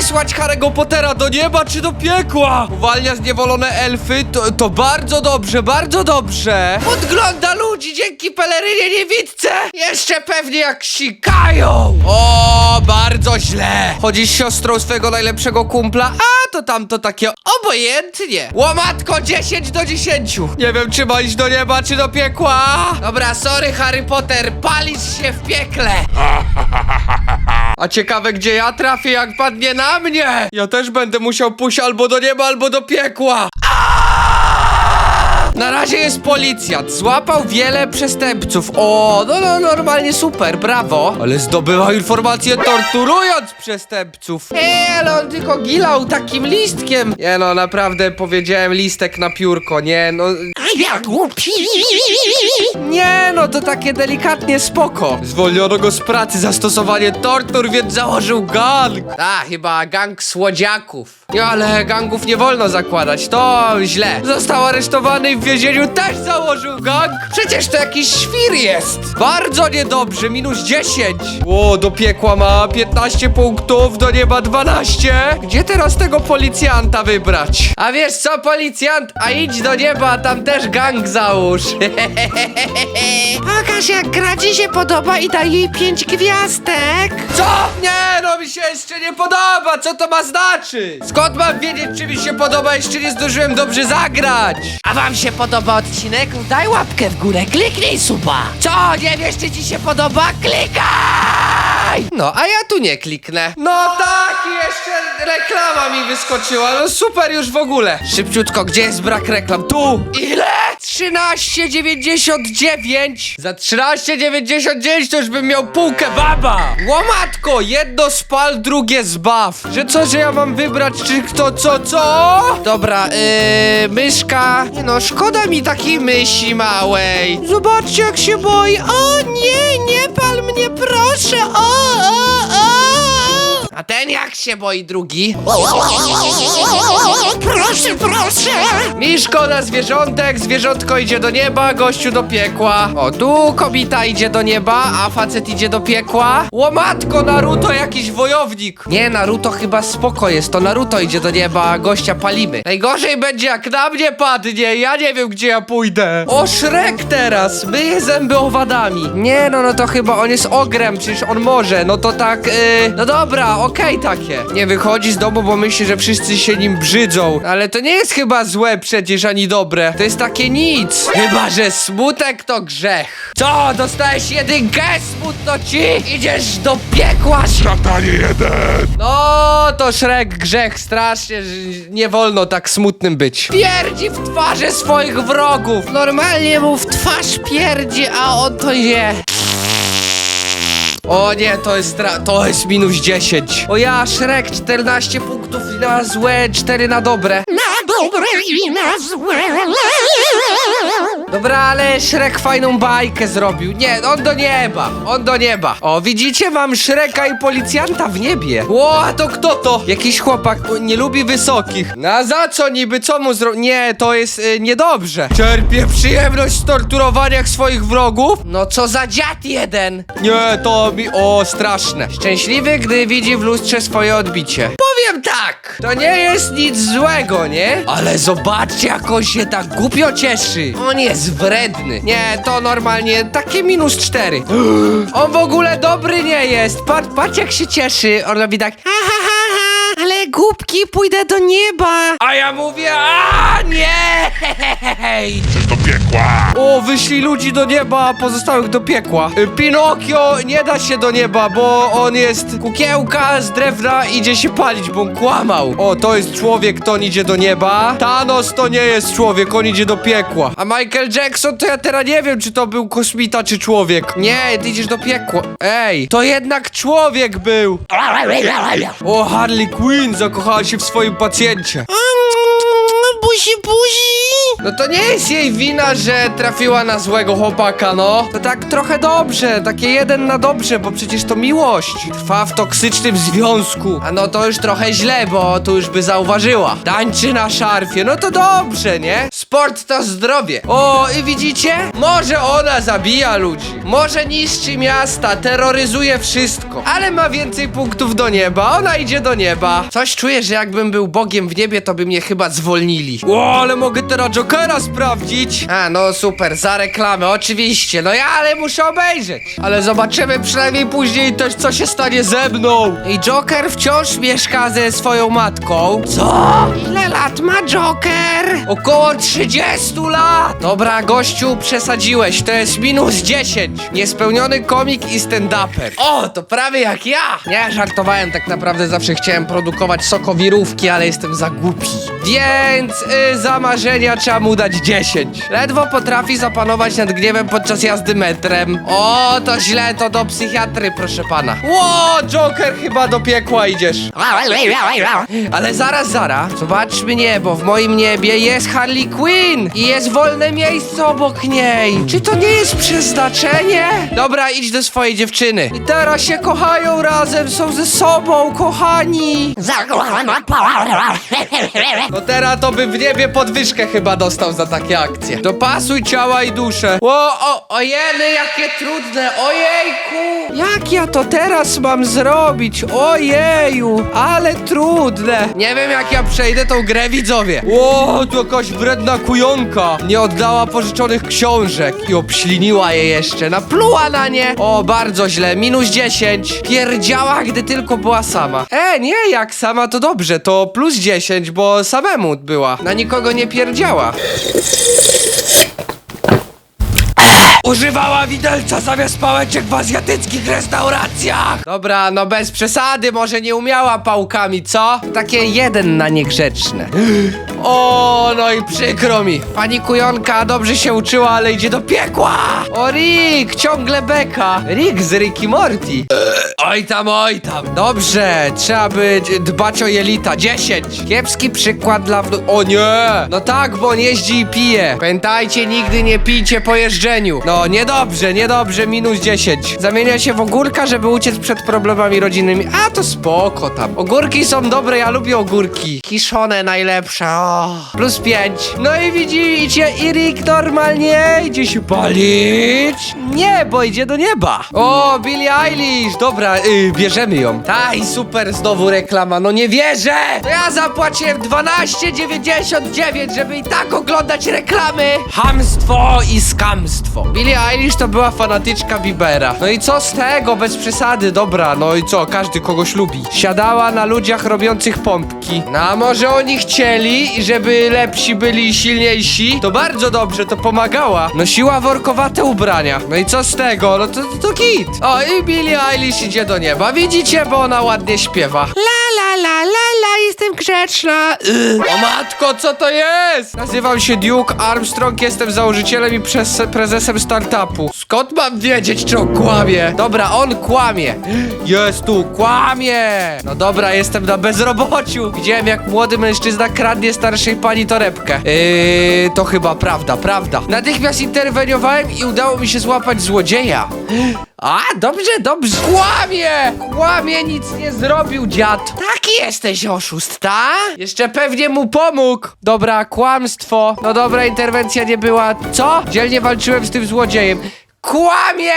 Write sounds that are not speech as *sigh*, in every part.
wysłać Harry'ego Pottera do nieba czy do piekła? Uwalnia zniewolone elfy, to, to bardzo dobrze, bardzo dobrze. Podgląda ludzi dzięki pelerynie niewidce. Jeszcze pewnie jak sikają. O, bardzo źle. Chodzisz z siostrą swego najlepszego kumpla, a to tam to takie obojętnie. Łomatko 10 do 10. Nie wiem, czy ma iść do nieba, czy do piekła. Dobra, sorry Harry Potter, palisz się w piekle. *laughs* A ciekawe, gdzie ja trafię, jak padnie na mnie. Ja też będę musiał pójść albo do nieba, albo do piekła. Na razie jest policjant. Złapał wiele przestępców. O, no, no normalnie super, brawo. Ale zdobywa informacje torturując przestępców. Eee, ale on tylko gilał takim listkiem. Nie no, naprawdę powiedziałem listek na piórko, nie no. A ja głupi! No, to takie delikatnie spoko. Zwolniono go z pracy za stosowanie tortur, więc założył gang. A, chyba gang słodziaków. Ale gangów nie wolno zakładać, to źle. Został aresztowany i w więzieniu też założył gang. Przecież to jakiś świr jest. Bardzo niedobrze, minus 10. O, do piekła ma 15 punktów, do nieba 12. Gdzie teraz tego policjanta wybrać? A wiesz co, policjant? A idź do nieba, tam też gang załóż. *laughs* Pokaż jak gra ci się podoba i daj jej pięć gwiazdek! Co? Nie, no mi się jeszcze nie podoba, co to ma znaczyć? Skąd mam wiedzieć, czy mi się podoba, jeszcze nie zdążyłem dobrze zagrać? A wam się podoba odcinek? Daj łapkę w górę, kliknij suba! Co, nie wiesz czy ci się podoba? Klikaj! No, a ja tu nie kliknę. No tak, jeszcze reklama mi wyskoczyła, no super już w ogóle. Szybciutko, gdzie jest brak reklam? Tu! Ile? 13,99 Za 13,99 to już bym miał półkę baba. Łomatko, jedno spal, drugie zbaw. Że co, że ja mam wybrać, czy kto, co, co? Dobra, yy, myszka. Nie no, szkoda mi takiej mysi małej. Zobaczcie jak się boi. O nie, nie pal mnie, proszę. O, o A ten jak się boi drugi? Proszę, proszę! Mi szkoda zwierzątek, zwierzątko idzie do nieba, gościu do piekła. O, tu kobita idzie do nieba, a facet idzie do piekła. Łomatko, Naruto jakiś wojownik. Nie, Naruto chyba spoko jest, to Naruto idzie do nieba, a gościa palimy. Najgorzej będzie jak na mnie padnie, ja nie wiem gdzie ja pójdę. O, Shrek teraz, myje zęby owadami. Nie, no, no to chyba on jest ogrem, przecież on może, no to tak, yy, no dobra, okej takie. Nie wychodzi z domu, bo myśli, że wszyscy się nim brzydzą. Ale to nie jest chyba złe przecież, ani dobre. To jest takie nic. Chyba, że smutek to grzech. Co, dostałeś jedynkę? Smutno ci? Idziesz do piekła, Szatanie jeden! no, to Shrek grzech, strasznie, że nie wolno tak smutnym być. Pierdzi w twarze swoich wrogów. Normalnie mu w twarz pierdzi, a on to je. O nie, to jest stra- to jest minus 10. O ja, Shrek, 14 punktów na złe, 4 na dobre. Na dobre i na złe! Dobra, ale Shrek fajną bajkę zrobił. Nie, on do nieba, on do nieba. O, widzicie, mam Shreka i policjanta w niebie. Ło, a to kto to? Jakiś chłopak nie lubi wysokich. No a za co niby, co mu zro... Nie, to jest y, niedobrze. Czerpie przyjemność z torturowania swoich wrogów? No co za dziad jeden. Nie, to mi... O, straszne. Szczęśliwy, gdy widzi w lustrze swoje odbicie. Powiem tak, to nie jest nic złego, nie? Ale zobaczcie, jak on się tak głupio cieszy. On jest wredny. Nie, to normalnie takie minus cztery. *gasps* On w ogóle dobry nie jest. Patrz, patrz jak się cieszy. On tak... Ha, ha, ha, ha. Ale głupki, pójdę do nieba! A ja mówię, a nie! *laughs* Do piekła! O, wyślij ludzi do nieba, a pozostałych do piekła. Y, Pinokio nie da się do nieba, bo on jest kukiełka z drewna, idzie się palić, bo on kłamał. O, to jest człowiek, to on idzie do nieba. Thanos to nie jest człowiek, on idzie do piekła. A Michael Jackson to ja teraz nie wiem, czy to był kosmita, czy człowiek. Nie, ty idziesz do piekła. Ej, to jednak człowiek był. O, Harley Quinn zakochała się w swoim pacjencie. Buzi, buzi! No to nie jest jej wina, że trafiła na złego chłopaka, no. To tak trochę dobrze, takie jeden na dobrze, bo przecież to miłość. Trwa w toksycznym związku. A no to już trochę źle, bo tu już by zauważyła. Tańczy na szarfie, no to dobrze, nie? Sport to zdrowie. O, i widzicie? Może ona zabija ludzi. Może niszczy miasta, terroryzuje wszystko. Ale ma więcej punktów do nieba. Ona idzie do nieba. Coś czuję, że jakbym był Bogiem w niebie, to by mnie chyba zwolnili. O, ale mogę teraz Jokera sprawdzić. A, no super, za reklamę, oczywiście. No ja, ale muszę obejrzeć. Ale zobaczymy przynajmniej później też, co się stanie ze mną. I Joker wciąż mieszka ze swoją matką. Co? Ile lat ma Joker? Około 30 lat. Dobra, gościu, przesadziłeś. To jest minus 10. Niespełniony komik i stand-uper. O, to prawie jak ja. Nie, żartowałem, tak naprawdę zawsze chciałem produkować sokowirówki, ale jestem za głupi. Więc y, za mu dać 10. Ledwo potrafi zapanować nad gniewem podczas jazdy metrem. O, to źle, to do psychiatry, proszę pana. Ło, Joker, chyba do piekła idziesz. Ale zaraz, zaraz. Zobaczmy niebo. W moim niebie jest Harley Quinn i jest wolne miejsce obok niej. Czy to nie jest przeznaczenie? Dobra, idź do swojej dziewczyny. I teraz się kochają razem, są ze sobą, kochani. No teraz to by w niebie podwyżkę chyba dostał za takie akcje. Dopasuj ciała i duszę. O, o, ojeny, jakie trudne, ojejku. Jak ja to teraz mam zrobić? Ojeju, ale trudne. Nie wiem jak ja przejdę tą grę, widzowie. O, to jakaś wredna kujonka. Nie oddała pożyczonych książek i obśliniła je jeszcze. Napluła na nie. O, bardzo źle, minus 10. Pierdziała, gdy tylko była sama. E, nie, jak sama to dobrze, to plus 10, bo samemu była. Na nikogo nie pierdziała. Używała widelca zamiast pałeczek w azjatyckich restauracjach! Dobra, no bez przesady, może nie umiała pałkami, co? Takie jeden na niegrzeczne. O, no i przykro mi. Pani kujonka dobrze się uczyła, ale idzie do piekła! O, Rick, ciągle beka. Rick z Ricky Morty. Oj tam, oj tam. Dobrze, trzeba być, dbać o jelita. 10. Kiepski przykład dla wnu... O nie! No tak, bo on jeździ i pije. Pamiętajcie, nigdy nie pijcie po jeżdżeniu. No, niedobrze, niedobrze, minus 10. Zamienia się w ogórka, żeby uciec przed problemami rodzinnymi. A, to spoko tam. Ogórki są dobre, ja lubię ogórki. Kiszone najlepsze, o. Plus 5. No i widzicie, Irik normalnie idzie się palić. Nie, bo idzie do nieba. O, Billie Eilish. Dobra, y, bierzemy ją. Taj, super, znowu reklama. No nie wierzę. To ja zapłaciłem 12,99, żeby i tak oglądać reklamy. Hamstwo i skamstwo. Billie Eilish to była fanatyczka Bibera. No i co z tego, bez przesady, dobra, no i co, każdy kogoś lubi. Siadała na ludziach robiących pompki. No a może oni chcieli, żeby lepsi byli silniejsi? To bardzo dobrze, to pomagała. Nosiła workowate ubrania. No i co z tego, no to, to git. O, i Billie Eilish idzie do nieba, widzicie, bo ona ładnie śpiewa. La la la la la, jestem grzeczna. Y. O matko, co to jest? Nazywam się Duke Armstrong, jestem założycielem i prezesem startupu. Skąd mam wiedzieć, czy on kłamie? Dobra, on kłamie. Jest tu, kłamie. No dobra, jestem na bezrobociu. Widziałem, jak młody mężczyzna kradnie starszej pani torebkę. Yy, to chyba prawda, prawda. Natychmiast interweniowałem i udało mi się złapać złodzieja. A, dobrze, dobrze. Kłamie! Kłamie, nic nie zrobił, dziad. Taki jesteś oszust, ta? Jeszcze pewnie mu pomógł. Dobra, kłamstwo. No dobra, interwencja nie była. Co? Dzielnie walczyłem z tym złodziejem. Kłamie!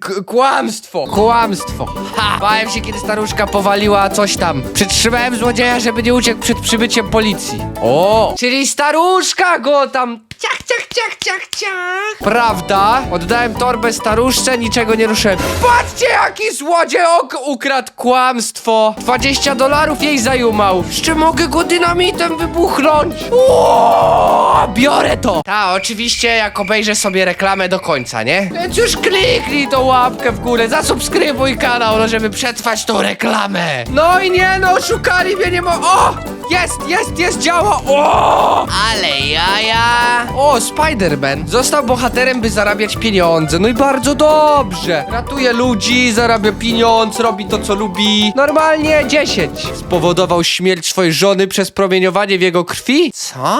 K- kłamstwo! Kłamstwo! Ha! Bałem się, kiedy staruszka powaliła coś tam. Przytrzymałem złodzieja, żeby nie uciekł przed przybyciem policji. O! Czyli staruszka go tam ciach, ciach, ciach, ciach, ciach. Prawda? Oddałem torbę staruszce, niczego nie ruszyłem. Patrzcie, jaki złodziej ok ukradł kłamstwo. 20 dolarów jej zajumał. Jeszcze mogę go dynamitem wybuchnąć. O, biorę to. Ta, oczywiście, jak obejrzę sobie reklamę do końca, nie? Więc już kliknij tą łapkę w górę, zasubskrybuj kanał, no żeby przetrwać tą reklamę. No i nie, no, szukali mnie, nie mo... O! Jest, jest, jest, działa! O! Ale jaja! O, Spider-Man został bohaterem, by zarabiać pieniądze. No i bardzo dobrze. Ratuje ludzi, zarabia pieniądz, robi to, co lubi. Normalnie 10. Spowodował śmierć swojej żony przez promieniowanie w jego krwi? Co?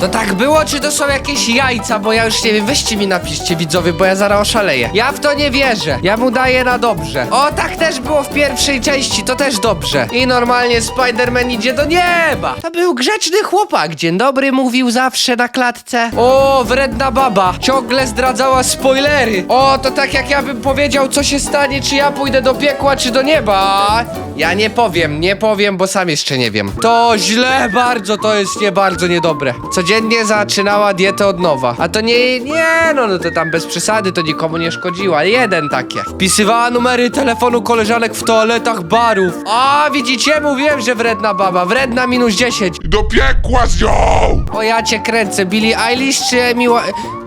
To tak było, czy to są jakieś jajca? Bo ja już nie wiem, weźcie mi napiszcie widzowie, bo ja zaraz oszaleję. Ja w to nie wierzę. Ja mu daję na dobrze. O, tak też było w pierwszej części, to też dobrze. I normalnie Spider-Man idzie do nieba. To był grzeczny chłopak. Dzień dobry mówił zawsze na klatce. O, wredna baba. Ciągle zdradzała spoilery. O, to tak jak ja bym powiedział, co się stanie, czy ja pójdę do piekła, czy do nieba. Ja nie powiem, nie powiem, bo sam jeszcze nie wiem. To źle bardzo, to jest nie bardzo niedobre. Codziennie zaczynała dietę od nowa. A to nie, nie, no, no to tam bez przesady, to nikomu nie szkodziła. Jeden takie. Wpisywała numery telefonu koleżanek w toaletach barów. A, widzicie? Mówiłem, że wredna baba. Wredna minus 10. Do piekła z nią! O, ja cię kręcę. Billie Eilish czy miła...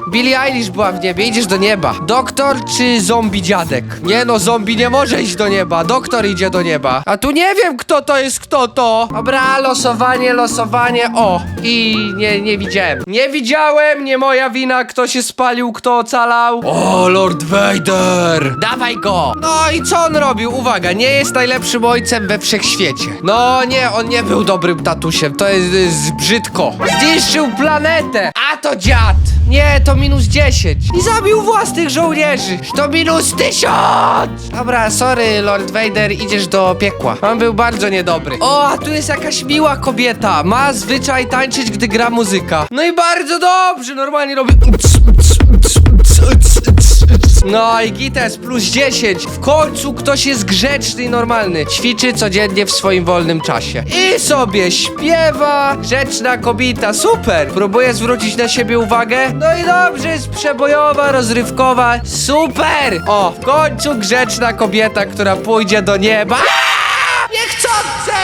Billie Eilish była w niebie, idziesz do nieba. Doktor czy zombie dziadek? Nie no, zombie nie może iść do nieba. Doktor idzie do nieba. A tu nie wiem, kto to jest, kto to. Dobra, losowanie, losowanie. O, i nie, nie widziałem. Nie widziałem, nie moja wina, kto się spalił, kto ocalał. O, Lord Vader. Dawaj go! No i co on robił? Uwaga, nie jest najlepszym ojcem we wszechświecie. No nie, on nie był dobrym tatusiem, to jest, jest brzydko. Zniszczył planetę, a to dziad. Nie, to minus 10. I zabił własnych żołnierzy. To minus 1000. Dobra, sorry, Lord Vader, idziesz do piekła. On był bardzo niedobry. O, a tu jest jakaś miła kobieta. Ma zwyczaj tańczyć, gdy gra muzyka. No i bardzo dobrze, normalnie robi... No i Gites plus 10. W końcu ktoś jest grzeczny i normalny. Ćwiczy codziennie w swoim wolnym czasie. I sobie śpiewa. Grzeczna kobieta. Super. Próbuje zwrócić na siebie uwagę. No i dobrze, jest przebojowa, rozrywkowa. Super. O, w końcu grzeczna kobieta, która pójdzie do nieba.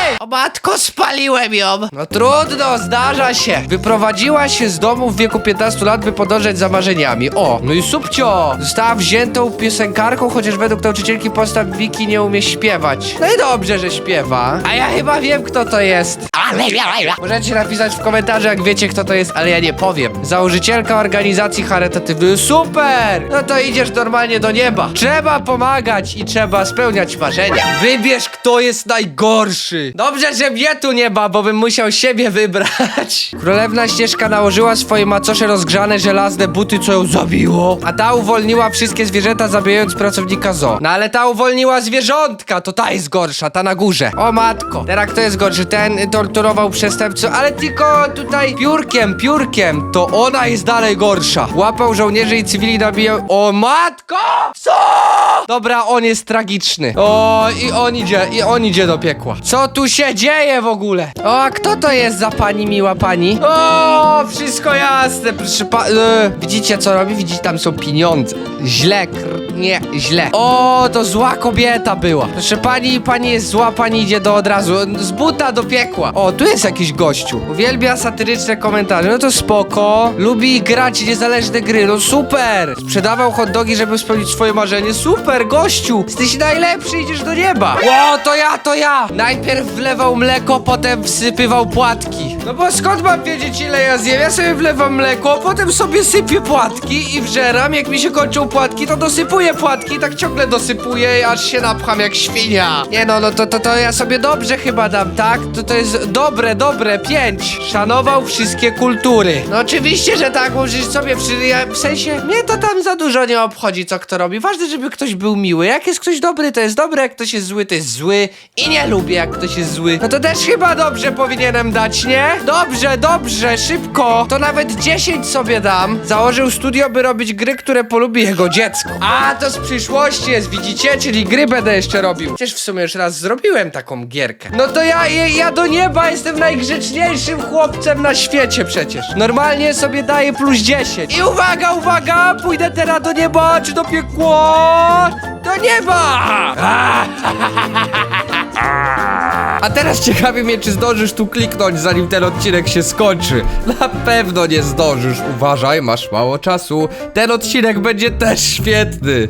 Niechcący! O matko, spaliłem ją! No trudno, zdarza się. Wyprowadziła się z domu w wieku 15 lat, by podążać za marzeniami. O, no i subcio! Została wziętą piosenkarką, chociaż według nauczycielki postaw Wiki nie umie śpiewać. No i dobrze, że śpiewa. A ja chyba wiem, kto to jest. Możecie napisać w komentarzu, jak wiecie, kto to jest, ale ja nie powiem. Założycielka organizacji charytatywnej. Super! No to idziesz normalnie do nieba. Trzeba pomagać i trzeba spełniać marzenia. Wybierz, kto jest najgorszy. Dobrze, że mnie tu nie ma, bo bym musiał siebie wybrać. Królewna ścieżka nałożyła swoje macosze rozgrzane żelazne buty, co ją zabiło. A ta uwolniła wszystkie zwierzęta, zabijając pracownika zoo. No ale ta uwolniła zwierzątka, to ta jest gorsza, ta na górze. O matko. Teraz kto jest gorszy? Ten torturował przestępców, ale tylko tutaj piórkiem, piórkiem. To ona jest dalej gorsza. Łapał żołnierzy i cywili nabijał. O matko! Co? Dobra, on jest tragiczny. O, i on idzie, i on idzie do piekła. Co tu się dzieje w ogóle? O, a kto to jest za pani, miła pani? O, wszystko jasne, proszę pa... E, widzicie co robi? Widzicie, tam są pieniądze. Źle, kr... nie, źle. O, to zła kobieta była. Proszę pani, pani jest zła, pani idzie do od razu, z buta do piekła. O, tu jest jakiś gościu. Uwielbia satyryczne komentarze, no to spoko. Lubi grać niezależne gry, no super. Sprzedawał hot dogi, żeby spełnić swoje marzenie. Super, gościu. Jesteś najlepszy, idziesz do nieba. O, to ja, to ja. Najpierw wlewał mleko, potem wsypywał płatki. No bo skąd mam wiedzieć, ile ja zjem? Ja sobie wlewam mleko, potem sobie sypię płatki i wżeram. Jak mi się kończą płatki, to dosypuję płatki tak ciągle dosypuję, aż się napcham jak świnia. Nie no, no to, to, to ja sobie dobrze chyba dam, tak? To, to jest dobre, dobre, pięć. Szanował wszystkie kultury. No oczywiście, że tak, możesz sobie przy... Ja, w sensie, mnie to tam za dużo nie obchodzi, co kto robi. Ważne, żeby ktoś był miły. Jak jest ktoś dobry, to jest dobry, jak ktoś jest zły, to jest zły. I nie lubię, jak ktoś jest zły. No to też chyba dobrze powinienem dać, nie? Dobrze, dobrze, szybko. To nawet 10 sobie dam. Założył studio, by robić gry, które polubi jego dziecko. A, to z przyszłości jest, widzicie? Czyli gry będę jeszcze robił. Przecież w sumie już raz zrobiłem taką gierkę. No to ja, ja, ja do nieba jestem najgrzeczniejszym chłopcem na świecie przecież. Normalnie sobie daję plus 10. I uwaga, uwaga, pójdę teraz do nieba, czy do piekła? Do nieba! *laughs* A teraz ciekawi mnie, czy zdążysz tu kliknąć, zanim ten odcinek się skończy. Na pewno nie zdążysz. Uważaj, masz mało czasu. Ten odcinek będzie też świetny.